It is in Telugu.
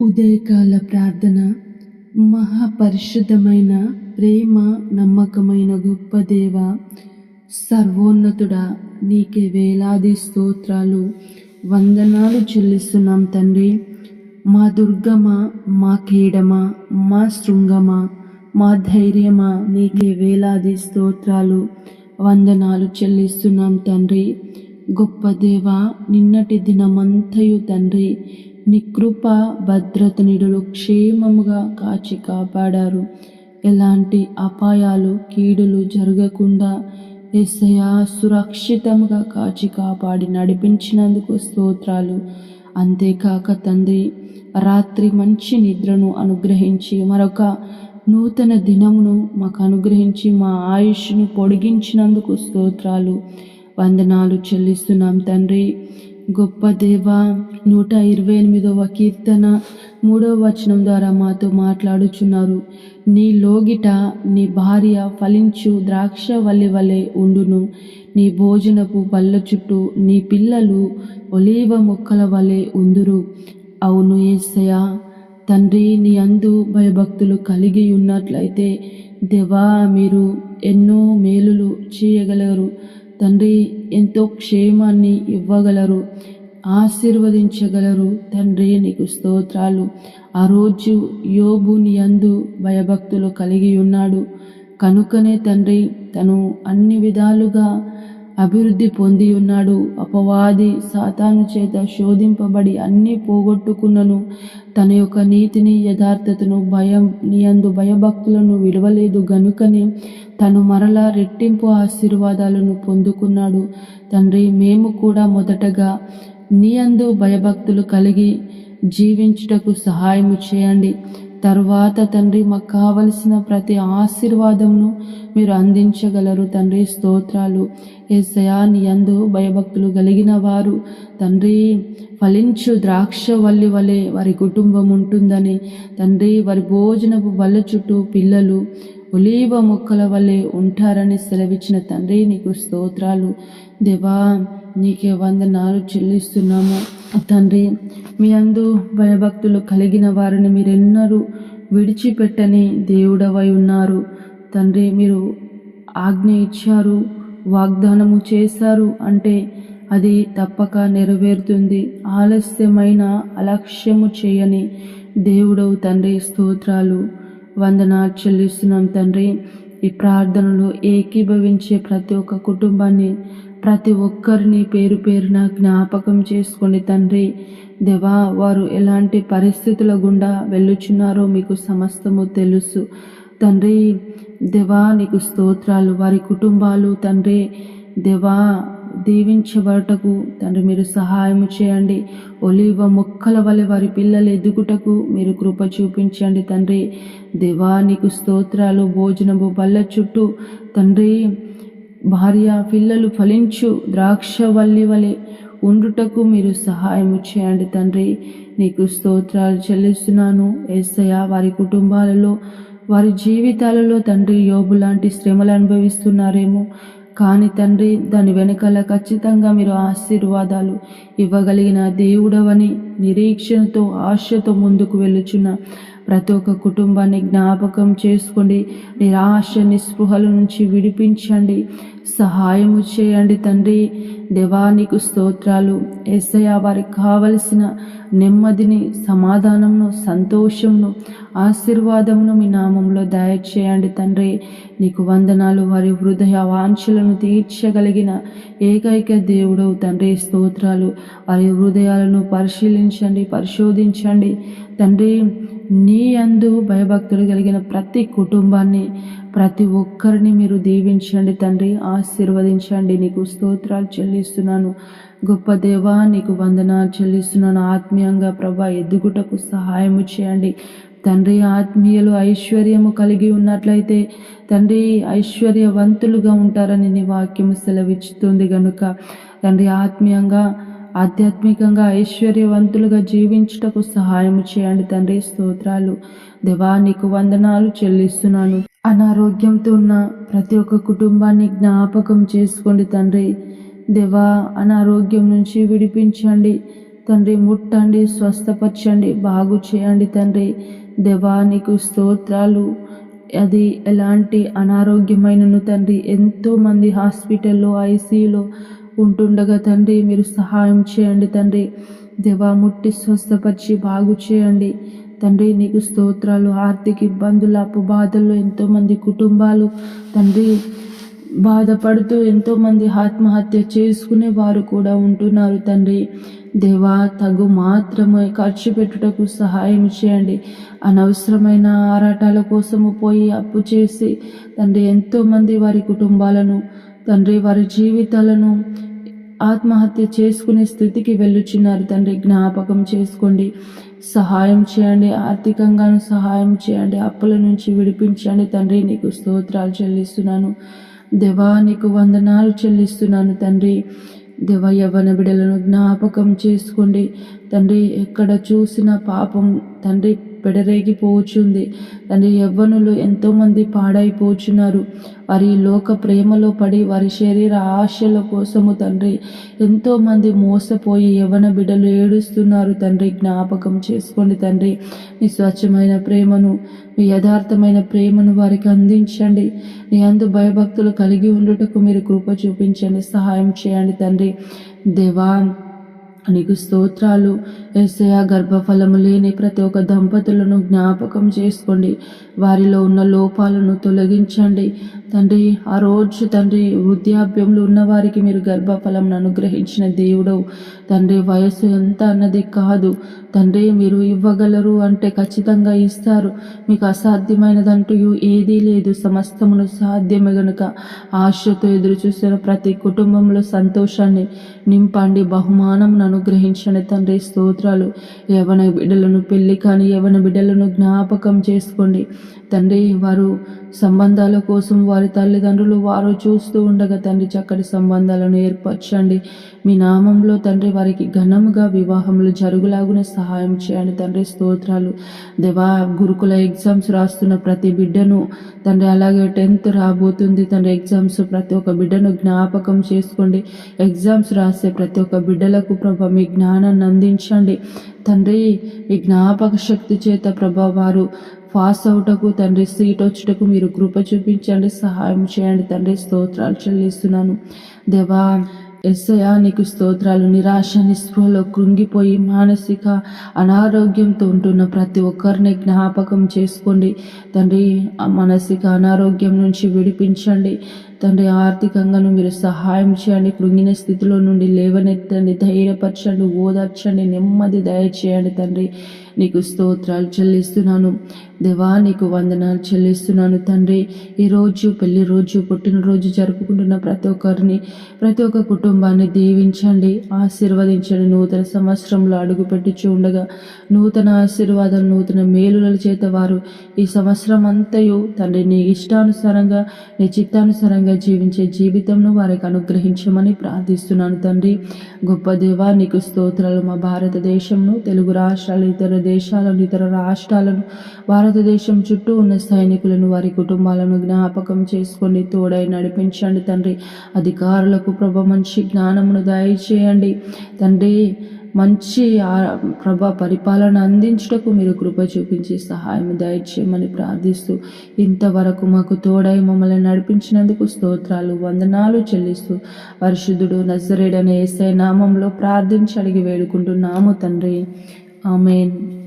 ఉదయకాల ప్రార్థన మహాపరిశుద్ధమైన ప్రేమ నమ్మకమైన గొప్ప దేవ సర్వోన్నతుడా నీకే వేలాది స్తోత్రాలు. వందనాలు చెల్లిస్తున్నాం తండ్రి. మా దుర్గమ మా కేడమ మా శృంగమ మా ధైర్యమా నీకే వేలాది స్తోత్రాలు. వందనాలు చెల్లిస్తున్నాం తండ్రి. గొప్ప దేవ నిన్నటి దినమంతయు తండ్రి నికృప భద్రత నిడులు క్షేమముగా కాచి కాపాడారు. ఎలాంటి అపాయాలు కీడులు జరగకుండా ఎస్సయా సురక్షితంగా కాచి కాపాడి నడిపించినందుకు స్తోత్రాలు. అంతేకాక తండ్రి రాత్రి మంచి నిద్రను అనుగ్రహించి మరొక నూతన దినమును మాకు అనుగ్రహించి మా ఆయుష్ను పొడిగించినందుకు స్తోత్రాలు. వందనాలు చెల్లిస్తున్నాం తండ్రి. గొప్ప దేవ నూట ఇరవై ఎనిమిదవ కీర్తన మూడవ వచనం ద్వారా మాతో మాట్లాడుచున్నారు. నీ లోగిట నీ భార్య ఫలించు ద్రాక్ష వల్లి వలె ఉండును. నీ భోజనపు పళ్ళ చుట్టూ నీ పిల్లలు ఒలీవ మొక్కల వలె ఉందురు. అవును ఏసయ తండ్రి నీ అందు భయభక్తులు కలిగి ఉన్నట్లయితే దేవా మీరు ఎన్నో మేలులు చేయగలరు. తండ్రి ఎంతో క్షేమాన్ని ఇవ్వగలరు ఆశీర్వదించగలరు. తండ్రి నీకు స్తోత్రాలు. ఆ రోజు యోబుని అందు భయభక్తులు కలిగి ఉన్నాడు. కనుకనే తండ్రి తను అన్ని విధాలుగా అభివృద్ధి పొంది ఉన్నాడు అపవాది సాతాను చేత శోధింపబడి అన్నీ పోగొట్టుకున్నను తన యొక్క నీతిని యథార్థతను భయం నీయందు భయభక్తులను విడవలేదు. గనుకనే తను మరలా రెట్టింపు ఆశీర్వాదాలను పొందుకున్నాడు. తండ్రి మేము కూడా మొదటగా నీయందు భయభక్తులు కలిగి జీవించుటకు సహాయము చేయండి. తరువాత తండ్రి మాకు కావలసిన ప్రతి ఆశీర్వాదంను మీరు అందించగలరు. తండ్రి స్తోత్రాలు. ఏ నీ అందు భయభక్తులు కలిగిన వారు. తండ్రి ఫలించు ద్రాక్ష వల్లి వలె వారి కుటుంబం ఉంటుందని. తండ్రి వారి భోజనపు వల్ల చుట్టూ పిల్లలు ఒలీవ మొక్కల వల్లే ఉంటారని సెలవిచ్చిన తండ్రి నీకు స్తోత్రాలు. దేవా నీకే వందనాలు చెల్లిస్తున్నాము. తండ్రి మీ అందు భయభక్తులు కలిగిన వారిని మీరెన్నరూ విడిచిపెట్టని దేవుడవై ఉన్నారు. తండ్రి మీరు ఆజ్ఞ ఇచ్చారు వాగ్దానము చేశారు అంటే అది తప్పక నెరవేరుతుంది. ఆలస్యమైన అలక్ష్యము చేయని దేవుడవు తండ్రి స్తోత్రాలు వందనాలు చెల్లిస్తున్నాం తండ్రి. ఈ ప్రార్థనలో ఏకీభవించే ప్రతి ఒక్క కుటుంబాన్ని ప్రతి ఒక్కరిని పేరు పేరున జ్ఞాపకం చేసుకోండి తండ్రి దేవా వారు ఎలాంటి పరిస్థితుల గుండా వెళ్ళుచున్నారో మీకు సమస్తము తెలుసు. తండ్రి దేవా నీకు స్తోత్రాలు. వారి కుటుంబాలు తండ్రి దేవా దీవించబడటకు తండ్రి మీరు సహాయం చేయండి. ఒలివ మొక్కల వలె వారి పిల్లలు ఎదుగుటకు మీరు కృప చూపించండి. తండ్రి దేవా నీకు స్తోత్రాలు. భోజనము బల్ల చుట్టూ తండ్రి భార్య పిల్లలు ఫలించు ద్రాక్షవల్లి వలె ఉండుటకు మీరు సహాయం చేయండి తండ్రి. నీకు స్తోత్రాలు చెల్లిస్తున్నాను. ఏసయ్య వారి కుటుంబాలలో వారి జీవితాలలో తండ్రి యోబు లాంటి శ్రమలు అనుభవిస్తున్నారేమో. కానీ తండ్రి దాని వెనకాల ఖచ్చితంగా మీరు ఆశీర్వాదాలు ఇవ్వగలిగిన దేవుడవని నిరీక్షణతో ఆశతో ముందుకు వెళ్ళుచున్న ప్రతి ఒక్క కుటుంబాన్ని జ్ఞాపకం చేసుకోండి నిరాశ నిస్పృహల నుంచి విడిపించండి. సహాయము చేయండి తండ్రి. దేవానికి స్తోత్రాలు. ఏసయ వారికి కావలసిన నెమ్మదిని సమాధానంను సంతోషంను ఆశీర్వాదమును మీ నామంలో దయచేయండి తండ్రి. నీకు వందనాలు వారి హృదయ వాంఛలను తీర్చగలిగిన ఏకైక దేవుడవు తండ్రి. స్తోత్రాలు వారి హృదయాలను పరిశీలించండి పరిశోధించండి. తండ్రి నీ అందు భయభక్తులు కలిగిన ప్రతి కుటుంబాన్ని ప్రతి ఒక్కరిని మీరు దీవించండి తండ్రి. ఆశీర్వదించండి. నీకు స్తోత్రాలు చెల్లిస్తున్నాను. గొప్ప దేవా నీకు వందనాలు చెల్లిస్తున్నాను. ఆత్మీయంగా ప్రభా ఎదుగుటకు సహాయము చేయండి. తండ్రి ఆత్మీయులు ఐశ్వర్యము కలిగి ఉన్నట్లయితే తండ్రి ఐశ్వర్యవంతులుగా ఉంటారని నీ వాక్యము సెలవిచ్చుతుంది గనుక. తండ్రి ఆత్మీయంగా ఆధ్యాత్మికంగా ఐశ్వర్యవంతులుగా జీవించుటకు సహాయం చేయండి తండ్రి. స్తోత్రాలు. దేవా నీకు వందనాలు చెల్లిస్తున్నాను. అనారోగ్యంతో ఉన్న ప్రతి ఒక్క కుటుంబాన్ని జ్ఞాపకం చేసుకోండి తండ్రి. దేవా అనారోగ్యం నుంచి విడిపించండి. తండ్రి ముట్టండి స్వస్థపరచండి బాగు చేయండి తండ్రి. దేవానికి స్తోత్రాలు. అది ఎలాంటి అనారోగ్యమైనను తండ్రి ఎంతోమంది హాస్పిటల్లో ఐసీయూలో ఉంటుండగా తండ్రి మీరు సహాయం చేయండి తండ్రి. దేవా ముట్టి స్వస్థపరిచి బాగు చేయండి. తండ్రి నీకు స్తోత్రాలు ఆర్థిక ఇబ్బందులు అప్పు బాధల్లో ఎంతోమంది కుటుంబాలు తండ్రి బాధపడుతూ ఎంతోమంది ఆత్మహత్య చేసుకునే వారు కూడా ఉంటున్నారు తండ్రి. దేవా తగు మాత్రమే ఖర్చు పెట్టుటకు సహాయం చేయండి. అనవసరమైన ఆరాటాల కోసము పోయి అప్పు చేసి తండ్రి ఎంతోమంది వారి కుటుంబాలను తండ్రి వారి జీవితాలను ఆత్మహత్య చేసుకునే స్థితికి వెళ్ళుచున్నారు తండ్రి. జ్ఞాపకం చేసుకోండి. సహాయం చేయండి ఆర్థికంగాను సహాయం చేయండి అప్పుల నుంచి విడిపించండి. తండ్రి నీకు స్తోత్రాలు చెల్లిస్తున్నాను. దేవా నీకు వందనాలు చెల్లిస్తున్నాను తండ్రి. దేవ యవ్వన బిడలను జ్ఞాపకం చేసుకోండి. తండ్రి ఎక్కడ చూసిన పాపం తండ్రి పెడరేగిపోచుంది. తండ్రి యవ్వనులు ఎంతోమంది పాడైపోచున్నారు. వారి లోక ప్రేమలో పడి వారి శరీర ఆశల కోసము తండ్రి ఎంతోమంది మోసపోయి యవ్వన బిడ్డలు ఏడుస్తున్నారు తండ్రి. జ్ఞాపకం చేసుకోండి తండ్రి. మీ స్వచ్ఛమైన ప్రేమను మీ యథార్థమైన ప్రేమను వారికి అందించండి. నీ అందు భయభక్తులు కలిగి ఉండుటకు మీరు కృప చూపించండి సహాయం చేయండి తండ్రి. దేవా నీకు స్తోత్రాలు. ఏసయ గర్భఫలము లేని ప్రతి ఒక్క దంపతులను జ్ఞాపకం చేసుకోండి. వారిలో ఉన్న లోపాలను తొలగించండి. తండ్రి ఆ రోజు తండ్రి వృద్ధాప్యంలో ఉన్న వారికి మీరు గర్భఫలం అనుగ్రహించిన దేవుడవు. తండ్రి వయసు ఎంత అన్నది కాదు. తండ్రి మీరు ఇవ్వగలరు అంటే ఖచ్చితంగా ఇస్తారు. మీకు అసాధ్యమైనదంటూ ఏదీ లేదు. సమస్తమును సాధ్యమే గనుక. ఆశతో ఎదురు చూస్తున్న ప్రతి కుటుంబంలో సంతోషాన్ని నింపండి. బహుమానం అనుగ్రహించండి తండ్రి. స్తోత్రాలు యవన బిడ్డలను పెళ్ళి కానీ యవన బిడ్డలను జ్ఞాపకం చేసుకోండి. తండ్రి వారు సంబంధాల కోసం వారి తల్లిదండ్రులు వారు చూస్తూ ఉండగా తండ్రి చక్కటి సంబంధాలను ఏర్పరచండి. మీ నామంలో తండ్రి వారికి ఘనముగా వివాహములు జరుగులాగునే సహాయం చేయండి. తండ్రి స్తోత్రాలు. దేవా గురుకుల ఎగ్జామ్స్ రాస్తున్న ప్రతి బిడ్డను తండ్రి అలాగే టెన్త్ రాబోతుంది. తండ్రి ఎగ్జామ్స్ ప్రతి ఒక్క బిడ్డను జ్ఞాపకం చేసుకోండి. ఎగ్జామ్స్ రాసే ప్రతి ఒక్క బిడ్డలకు ప్రభ మీ జ్ఞానాన్ని అందించండి. తండ్రి ఈ జ్ఞాపక శక్తి చేత ప్రభావారు పాస్ అవుటకు తండ్రి సీట్ వచ్చుటకు మీరు కృప చూపించండి సహాయం చేయండి. తండ్రి స్తోత్రాలు చెల్లిస్తున్నాను. దేవా ఎస్ఐయా నీకు స్తోత్రాలు. నిరాశ నిస్పృహలో కృంగిపోయి మానసిక అనారోగ్యంతో ఉంటున్న ప్రతి ఒక్కరిని జ్ఞాపకం చేసుకోండి. తండ్రి మానసిక అనారోగ్యం నుంచి విడిపించండి. తండ్రి ఆర్థికంగాను మీరు సహాయం చేయండి. కృంగిన స్థితిలో నుండి లేవనెత్తండి. ధైర్యపరచండి ఓదార్చండి. నెమ్మది దయచేయండి తండ్రి. నీకు స్తోత్రాలు చెల్లిస్తున్నాను. దేవా నీకు వందనాలు చెల్లిస్తున్నాను తండ్రి. ఈరోజు పెళ్ళి రోజు పుట్టినరోజు జరుపుకుంటున్న ప్రతి ఒక్కరిని ప్రతి ఒక్క కుటుంబాన్ని దీవించండి. ఆశీర్వదించండి. నూతన సంవత్సరంలో అడుగుపెట్టి ఉండగా నూతన ఆశీర్వాదాలు నూతన మేలుల చేత వారు ఈ సంవత్సరం అంతయు తండ్రి నీ ఇష్టానుసారంగా నీ చిత్తానుసారంగా జీవించే జీవితంను వారికి అనుగ్రహించమని ప్రార్థిస్తున్నాను తండ్రి. గొప్ప దేవ నీకు స్తోత్రాలు మా భారతదేశంను తెలుగు రాష్ట్రాలు ఇతర దేశాలను ఇతర రాష్ట్రాలను భారతదేశం చుట్టూ ఉన్న సైనికులను వారి కుటుంబాలను జ్ఞాపకం చేసుకొని తోడై నడిపించండి తండ్రి. అధికారులకు ప్రభ మంచి జ్ఞానమును దయచేయండి. తండ్రి మంచి ప్రభ పరిపాలన అందించుటకు మీరు కృప చూపించి సహాయం దయచేయమని ప్రార్థిస్తూ ఇంతవరకు మాకు తోడై మమ్మల్ని నడిపించినందుకు స్తోత్రాలు వందనాలు చెల్లిస్తూ పరిశుద్ధుడు నజరేడనే ఏసై నామంలో ప్రార్థించి అడిగి వేడుకుంటున్నాము తండ్రి. ఆమెన్.